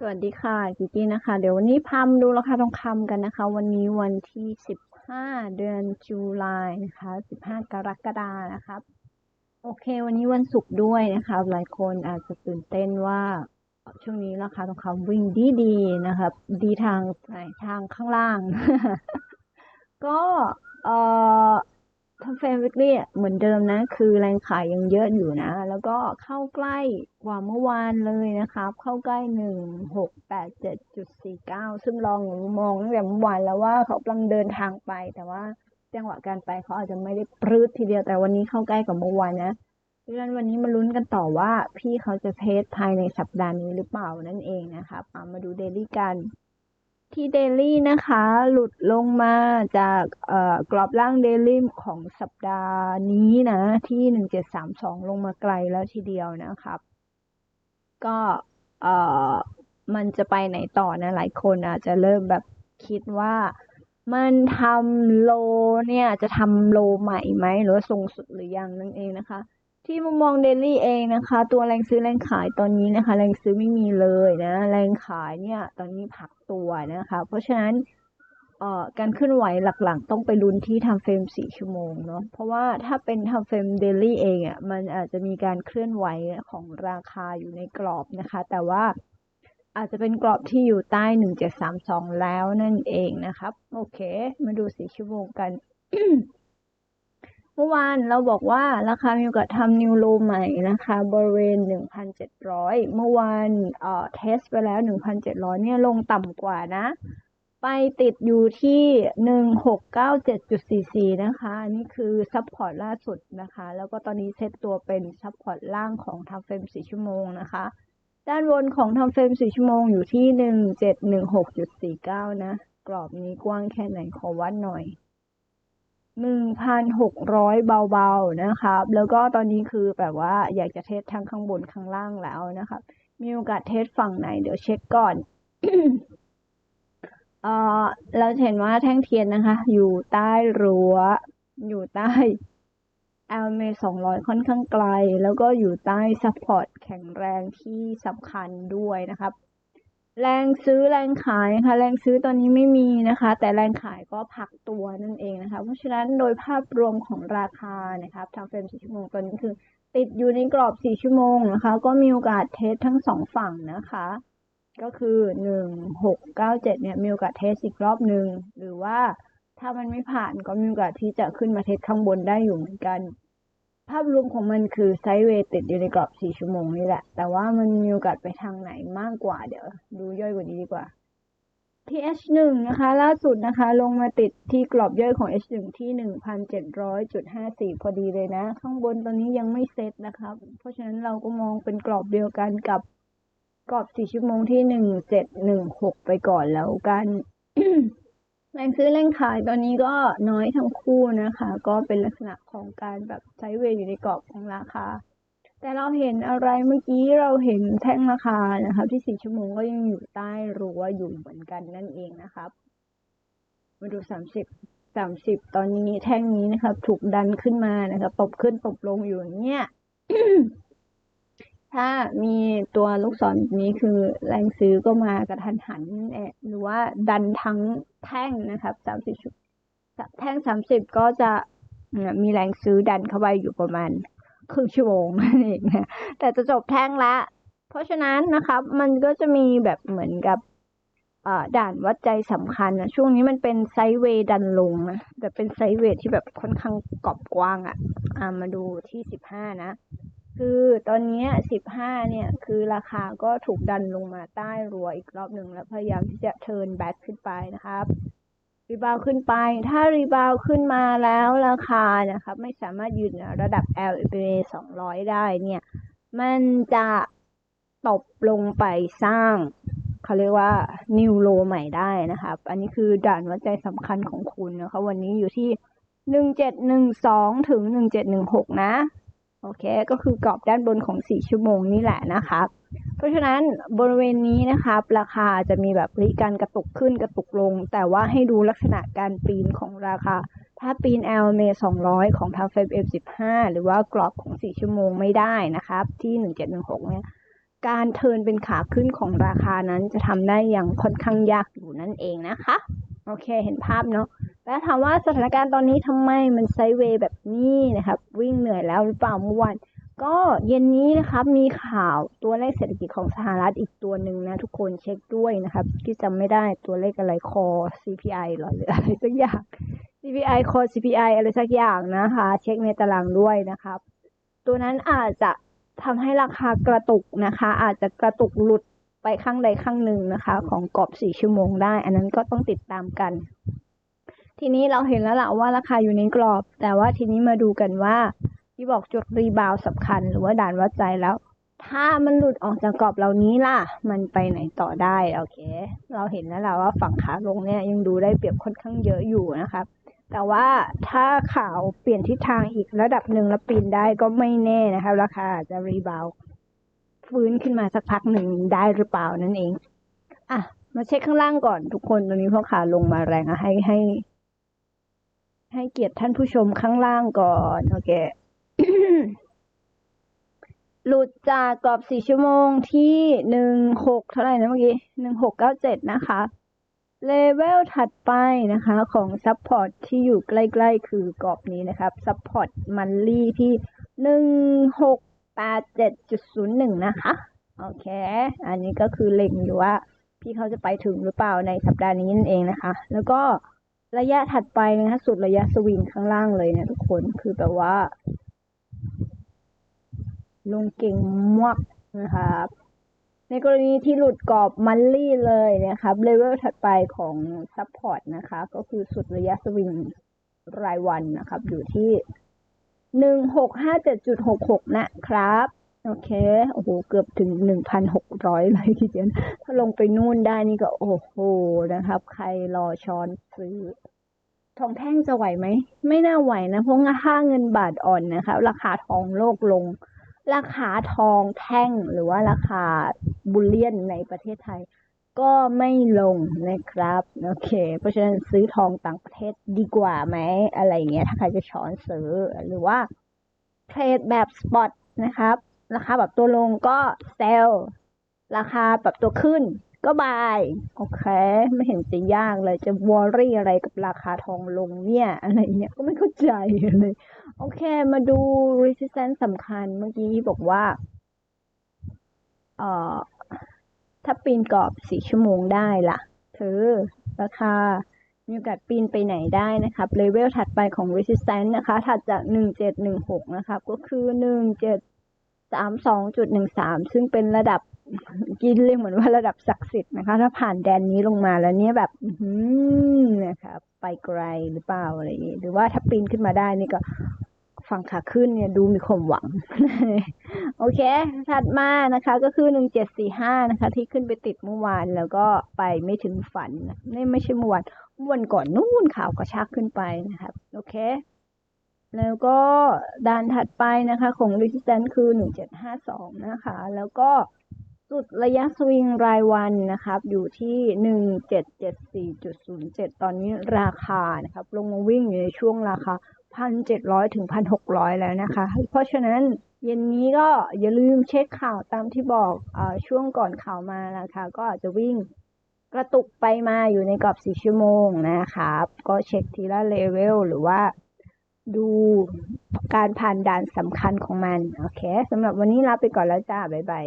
สวัสดีค่ะกิกกี้นะคะ เดี๋ยววันนี้พามาดูราคาทองคำกันนะคะ วันนี้วันที่15เดือนจุลายนะคะ15กรกฎานะครับโอเค วันนี้วันศุกร์ด้วยนะคะหลายคนอาจจะตื่นเต้นว่าช่วงนี้ราคาทองคำวิ่งดีดีๆนะครับ ดีทางไหนทางข้างล่าง ก็เอ่อ ทำเฟรมวิกฤตเหมือนเดิมนะ คือแรงขายยังเยอะอยู่นะ แล้วก็เข้าใกล้กว่าเมื่อวานเลยนะครับ เข้าใกล้หนึ่งหกแปดเจ็ดจุดสี่เก้าซึ่งลองมองตั้งแต่เมื่อวานแล้วว่าเขากำลังเดินทางไป แต่ว่าจังหวะการไปเขาอาจจะไม่ได้ปรื้ดทีเดียวแต่วันนี้เข้าใกล้กว่าเมื่อวานนะดังนั้นวันนี้มาลุ้นกันต่อว่าพี่เขาจะเทสภายในสัปดาห์นี้หรือเปล่านั่นเองนะครับอะมาดูเดลี่กัน ที่เดลี่นะคะ หลุดลงมาจากกรอบล่างเดลี่ของสัปดาห์นี้นะ ที่หนึ่งเจ็ดสามสองลงมาไกลแล้วทีเดียวนะครับ ก็เออมันจะไปไหนต่อนะ หลายคนอาจจะเริ่มแบบคิดว่ามันทำโลเนี่ยจะทำโลใหม่ไหมหรือว่าทรงสุดหรือยังนั่นเองนะคะ ที่มุมมองเดลี่เองนะคะ ตัวแรงซื้อแรงขายตอนนี้นะคะ แรงซื้อไม่มีเลยนะ แรงขายเนี่ยตอนนี้ผักตัวนะคะ เพราะฉะนั้นเอ่อการเคลื่อนไหวหลักๆ ต้องไปลุ้นที่ทำเฟรมสี่ชั่วโมงเนาะเพราะว่าถ้าเป็นทำเฟรมเดลี่เองอะมันอาจจะมีการเคลื่อนไหวของราคาอยู่ในกรอบนะคะ แต่ว่าอาจจะเป็นกรอบที่อยู่ใต้หนึ่งเจ็ดสามสองแล้วนั่นเองนะครับ โอเค มาดูสี่ชั่วโมงกัน เมื่อวานเราบอกว่าราคามีโอกาสทำนิวโลใหม่นะคะ บริเวณ 1,700 เมื่อวานเอ่อเทสไปแล้ว 1,700 เนี่ยลงต่ำกว่านะ ไปติดอยู่ที่ 1697.44 นะคะนนี้คือซัพพอร์ตล่าสุดนะคะ แล้วก็ตอนนี้เซตตัวเป็นซัพพอร์ตล่างของทำเฟรม4ชั่วโมงนะคะ ด้านบนของทำเฟรม4ชั่วโมงอยู่ที่ 1716.49 นะ กรอบนี้กว้างแค่ไหนขอวัดหน่อย หนึ่งพันหกร้อยเบาๆนะครับ แล้วก็ตอนนี้คือแบบว่าอยากจะเทสทั้งข้างบนข้างล่างแล้วนะครับ มีโอกาสเทสฝั่งไหนเดี๋ยวเช็คก่อนเอ่อเราเห็นว่าแท่งเทียนนะคะ อยู่ใต้รั้ว อยู่ใต้ LM สองร้อยค่อนข้างไกล แล้วก็อยู่ใต้ซัพพอร์ตแข็งแรงที่สำคัญด้วยนะครับ แรงซื้อแรงขายนะคะแรงซื้อตอนนี้ไม่มีนะคะ แต่แรงขายก็พักตัวนั่นเองนะคะ เพราะฉะนั้นโดยภาพรวมของราคานะครับทางเฟรม4ชั่วโมงตอนนี้คือ ติดอยู่ในกรอบ 4 ชั่วโมงนะคะ ก็มีโอกาสเทสทั้งสองฝั่งนะคะ ก็คือ 1 6 9 7เนี่ยมีโอกาสเทสอีกรอบหนึ่งหรือว่าถ้ามันไม่ผ่านก็มีโอกาสที่จะขึ้นมาเทสข้างบนได้อยู่เหมือนกัน ภาพรวมของมันคือไซด์เวย์ติดอยู่ในกรอบ 4 ชั่วโมงนี่แหละ แต่ว่ามันมีโอกาสไปทางไหนมากกว่าเดี๋ยว ดูย่อยกว่านี้ดีกว่าที่ H1 นะคะ ล่าสุดนะคะ ลงมาติดที่กรอบย่อยของ H1 ที่ 1,700.54 พอดีเลยนะ ข้างบนตอนนี้ยังไม่เซตนะครับ เพราะฉะนั้นเราก็มองเป็นกรอบเดียวกันกับกรอบ 4 ชั่วโมงที่ 1716 ไปก่อนแล้วกัน แรงซื้อแรงขายตอนนี้ก็น้อยทั้งคู่นะคะ ก็เป็นลักษณะของการแบบไซด์เวย์อยู่ในกรอบของราคา แต่เราเห็นอะไรเมื่อกี้เราเห็นแท่งราคานะครับที่ชั่วโมงก็ยังอยู่ใต้รั้วอยู่เหมือนกันนั่นเองนะครับมาดู30 30ตอนนี้แท่งนี้นะครับ ถูกดันขึ้นมานะครับตบขึ้นตบลงอยู่อย่างเงี้ย ถ้ามีตัวลูกศรนี้คือแรงซื้อก็มากระทันหันแน่หรือว่าดันทั้งแท่งนะครับสามสิบแท่งสามสิบก็จะมีแรงซื้อดันเข้าไปอยู่ประมาณครึ่งชั่วโมงนั่นเองนะแต่จะจบแท่งละ เพราะฉะนั้นนะครับมันก็จะมีแบบเหมือนกับด่านวัดใจสำคัญนะช่วงนี้มันเป็นไซเวดันลงนะแต่เป็นไซเวที่แบบค่อนข้างกรอบกว้างอะ่ะมาดูที่สิบห้านะ คือตอนนี้สิบห้าเนี่ย คือราคาก็ถูกดันลงมาใต้รัวอีกรอบหนึ่งแล้วพยายามที่จะเทิร์นแบ็กขึ้นไปนะครับ รีบาวขึ้นไป ถ้ารีบาวขึ้นมาแล้วราคานะครับ ไม่สามารถยืนระดับ LPA 200 ได้เนี่ย มันจะตบลงไปสร้างเขาเรียกว่านิวโลใหม่ได้นะครับ อันนี้คือด่านวัดใจสำคัญของคุณนะคะ วันนี้อยู่ที่1712ถึง1716นะ โอเค ก็คือกรอบด้านบนของ4ชั่วโมงนี่แหละนะครับเพราะฉะนั้นบริเวณนี้นะครับราคาจะมีแบบริการกระตุกขึ้นกระตุกลง แต่ว่าให้ดูลักษณะการปีนของราคา ถ้าปีน L เม200 ของทางเฟบ F15 หรือว่ากรอบของ 4 ชั่วโมงไม่ได้นะครับ ที่ 1716 เนี่ยการเทินเป็นขาขึ้นของราคานั้นจะทำได้อย่างค่อนข้างยากอยู่นั่นเองนะคะ โอเคเห็นภาพเนาะ แล้วถามว่าสถานการณ์ตอนนี้ทำไมมันไซเวย์แบบนี้นะครับ วิ่งเหนื่อยแล้วหรือเปล่าเมื่อวานก็เย็นนี้นะครับมีข่าวตัวเลขเศรษฐกิจของสหรัฐอีกตัวหนึ่งนะ ทุกคนเช็คด้วยนะครับ ที่จำไม่ได้ตัวเลขอะไรคอ CPI หรอหรืออะไรสักอย่าง CPI คอ CPI อะไรสักอย่างนะคะ เช็คในตารางด้วยนะครับ ตัวนั้นอาจจะทำให้ราคากระตุกนะคะ อาจจะกระตุกหลุดไปข้างใดข้างหนึ่งนะคะ ของกรอบสี่ชั่วโมงได้ อันนั้นก็ต้องติดตามกัน ทีนี้เราเห็นแล้วแหละว่าราคาอยู่ในกรอบ แต่ว่าทีนี้มาดูกันว่าที่บอกจุดรีบาวสำคัญหรือว่าด่านวัดใจแล้ว ถ้ามันหลุดออกจากกรอบเหล่านี้ล่ะ มันไปไหนต่อได้โอเค เราเห็นแล้วล่ะว่าฝั่งขาลงเนี่ยยังดูได้เปรียบค่อนข้างเยอะอยู่นะครับแต่ว่าถ้าข่าวเปลี่ยนทิศทางอีกระดับหนึ่งแล้วปีนได้ก็ไม่แน่นะครับราคาอาจจะรีบาวฟื้นขึ้นมาสักพักหนึ่งได้หรือเปล่านั่นเอง อะ มาเช็คข้างล่างก่อนทุกคนตรงนี้พราะขาลงมาแรงอะให้ให้ ให้เกียรติท่านผู้ชมข้างล่างก่อน โอเค หลุดจากกรอบสี่ชั่วโมงที่หนึ่งหกเท่าไหร่นะเมื่อกี้หนึ่งหกเก้าเจ็ดนะคะ เลเวลถัดไปนะคะ ของซัพพอร์ตที่อยู่ใกล้ๆ คือกรอบนี้นะครับซัพพอร์ตมันลี่ที่หนึ่งหกแปดเจ็ดจุดศูนย์หนึ่งนะคะ โอเค อันนี้ก็คือเล็งอยู่ว่า พี่เขาจะไปถึงหรือเปล่าในสัปดาห์นี้นั่นเองนะคะ แล้วก็ ระยะถัดไปนะคะสุดระยะสวิงข้างล่างเลยนะทุกคนคือแบบว่า ลงเก่งมากนะครับในกรณีที่หลุดกรอบมันลี่เลยนะครับเลเวลถัดไปของซัพพอร์ตนะคะ ก็คือสุดระยะสวิงรายวันนะครับ อยู่ที่หนึ่งหกห้าเจ็ดจุดหกหกนะครับ โอเค โอ้โห เกือบถึงหนึ่งพันหกร้อยเลยทีเดียว ถ้าลงไปนู่นได้นี่ก็ โอ้โห นะครับ ใครรอช้อนซื้อ ทองแท่งจะไหวไหม ไม่น่าไหวนะ เพราะค่าเงินบาทอ่อนนะคะ ราคาทองโลกลง ราคาทองแท่งหรือว่าราคาบุลเลียนในประเทศไทย ก็ไม่ลงนะครับ โอเค เพราะฉะนั้นซื้อทองต่างประเทศดีกว่าไหม อะไรเงี้ย ถ้าใครจะช้อนซื้อ หรือว่าเทรดแบบสปอตนะครับ ราคาแบบตัวลงก็เซลราคาแบบตัวขึ้นก็บาย โอเค ไม่เห็นจะยากเลยจะวอรี่อะไรกับราคาทองลงเนี่ย อะไรเงี้ยก็ไม่เข้าใจเลย โอเค มาดู resistance สำคัญเมื่อกี้บอกว่า เอ่อ ถ้าปีนกรอบสี่ชั่วโมงได้ล่ะเธอราคามีโอกาสปีนไปไหนได้นะครับเลเวลถัดไปของ resistance นะคะ ถัดจากหนึ่งเจ็ดหนึ่งหกนะครับ ก็คือหนึ่งเจ็ด สามสองจุดหนึ่งสามซึ่งเป็นระดับกินเรียกเหมือนว่าระดับศักดิ์สิทธิ์นะคะ ถ้าผ่านแดนนี้ลงมาแล้วเนี่ยแบบอือหือนะครับไปไกลหรือเปล่าอะไรอย่างงี้หรือว่าถ้าปีนขึ้นมาได้นี่ก็ฝั่งขาขึ้นเนี่ยดูมีความหวัง โอเค ถัดมานะคะ ก็คือหนึ่งเจ็ดสี่ห้านะคะ ที่ขึ้นไปติดเมื่อวานแล้วก็ไปไม่ถึงฝันนะนี่ไม่ใช่เมื่อวานวันก่อนนู่นข่าวกระชากขึ้นไปนะครับ โอเค แล้วก็ด้านถัดไปนะคะของ resistance คือหนึ่งเจ็ดห้าสองนะคะ แล้วก็สุดระยะสวิงรายวันนะครับ อยู่ที่หนึ่งเจ็ดเจ็ดสี่จุดศูนย์เจ็ดตอนนี้ราคานะครับ ลงมาวิ่งอยู่ในช่วงราคาพันเจ็ดร้อยถึงพันหกร้อยแล้วนะคะ เพราะฉะนั้นเย็นนี้ก็อย่าลืมเช็คข่าวตามที่บอกอช่วงก่อนข่าวมานะคะก็อาจจะวิ่งกระตุกไปมาอยู่ในกรอบสี่ชั่วโมงนะครับ ก็เช็คทีละเลเวลหรือว่า ดูการผ่านด่านสำคัญของมัน โอเคสำหรับวันนี้ลาไปก่อนแล้วจ้า บ๊ายบาย